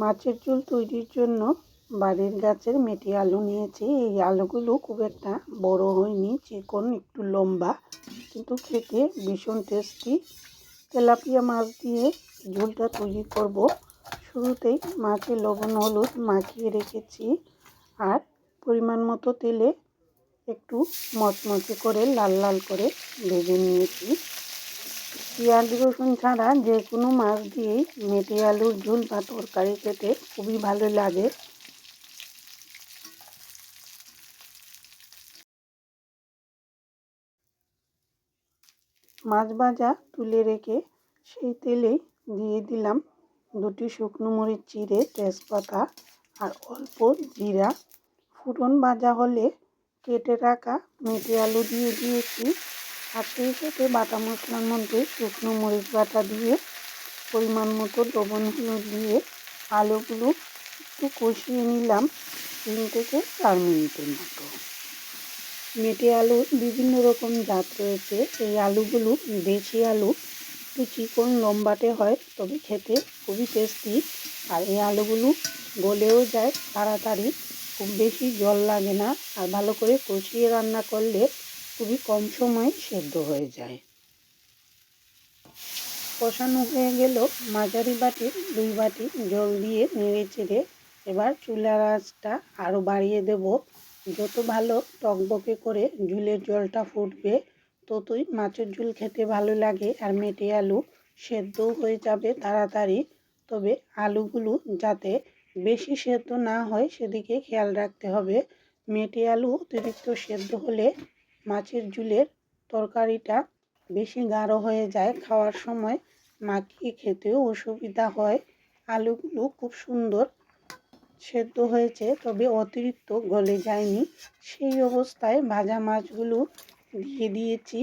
মাছের ঝোল তৈরির জন্য বাড়ির গাছের মেটি আলু নিয়েছি। এই আলুগুলো খুব একটা বড় হয়নি, চিকন, একটু লম্বা, কিন্তু খেতে ভীষণ টেস্টি তেলাপিয়া মাছ দিয়ে ঝোলটা তৈরি করব। শুরুতেই মাছে লবণ, হলুদ মাখিয়ে রেখেছি আর পরিমাণ মতো তেলে একটু মচমচে করে লাল লাল করে ভেজে নিয়েছি। পেঁয়াজ রসুন ছাড়া যে কোনো মাছ দিয়েই মেটে আলুর ঝোল বা তরকারি খেতে খুবই ভালো লাগে। মাছ ভাজা তুলে রেখে সেই তেলেই দিয়ে দিলাম দুটি শুকনো মরিচ চিড়ে, তেজপাতা আর অল্প জিরা। ফুটন ভাজা হলে কেটে রাখা মেটে আলু দিয়ে দিয়েছি। আর সাথে বাটা মশলার মধ্যে শুকনো মরিচ বাটা দিয়ে পরিমাণ মতো লবণ হলুদ দিয়ে আলুগুলো একটু কষিয়ে নিলাম তিন থেকে চার মিনিটের মতো। মেটে আলু বিভিন্ন রকম জাত রয়েছে। এই আলুগুলো দেশি আলু, একটু চিকন লম্বাটে হয়, তবে খেতে খুবই টেস্টি আর এই আলুগুলো গলেও যায়, তাড়াতাড়ি। খুব বেশি জল লাগে না। আর ভালো করে কষিয়ে রান্না করলে খুবই কম সময়ে সেদ্ধ হয়ে যায়। কষানো হয়ে গেল মাঝারি বাটির দুই বাটি জল দিয়ে নেড়ে চেড়ে এবার চুলার আঁচটা আরও বাড়িয়ে দেব। যত ভালো টকবকে করে ঝুলের জলটা ফুটবে, ততই মাছের ঝুল খেতে ভালো লাগে আর মেটে আলু সেদ্ধও হয়ে যাবে তাড়াতাড়ি। তবে আলুগুলো যাতে বেশি সেদ্ধ না হয় সেদিকে খেয়াল রাখতে হবে। মেটে আলু অতিরিক্ত সেদ্ধ হলে মাছের ঝুলের তরকারিটা বেশি গাঢ় হয়ে যায় খাওয়ার সময়। মাখিয়ে খেতেও অসুবিধা হয়। আলুগুলো খুব সুন্দর সেদ্ধ হয়েছে, তবে অতিরিক্ত গলে যায়নি। সেই অবস্থায় ভাজা মাছগুলো দিয়ে দিয়েছি।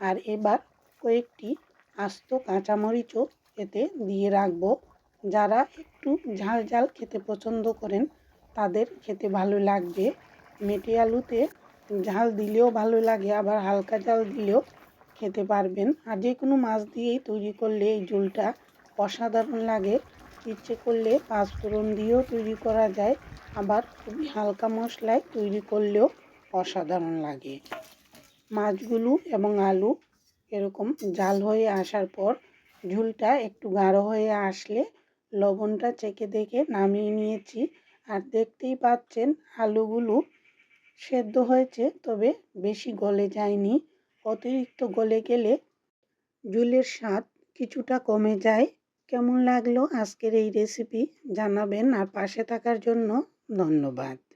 আর এবার কয়েকটি আস্ত কাঁচামরিচও এতে দিয়ে রাখব। যারা একটু ঝাল ঝাল খেতে পছন্দ করেন, তাদের খেতে ভালো লাগবে। মেটে আলুতে ঝাল দিলেও ভালো লাগে, আবার হালকা ঝাল দিলেও খেতে পারবেন। আর যে কোনো মাছ দিয়েই তৈরি করলে এই ঝোলটা অসাধারণ লাগে। ইচ্ছে করলে পাঁচফোড়ন দিয়েও তৈরি করা যায়, আবার খুবই হালকা মশলায় তৈরি করলেও অসাধারণ লাগে। মাছগুলো এবং আলু এরকম জাল হয়ে আসার পর ঝুলটা একটু গাঢ় হয়ে আসলে লবণটা চেকে দেখে নামিয়ে নিয়েছি। আর দেখতেই পাচ্ছেন আলুগুলো সেদ্ধ হয়েছে, তবে বেশি গলে যায়নি। অতিরিক্ত গলে গেলে জুলের স্বাদ কিছুটা কমে যায়। কেমন লাগল আজকের এই রেসিপি জানাবেন। আর পাশে থাকার জন্য ধন্যবাদ।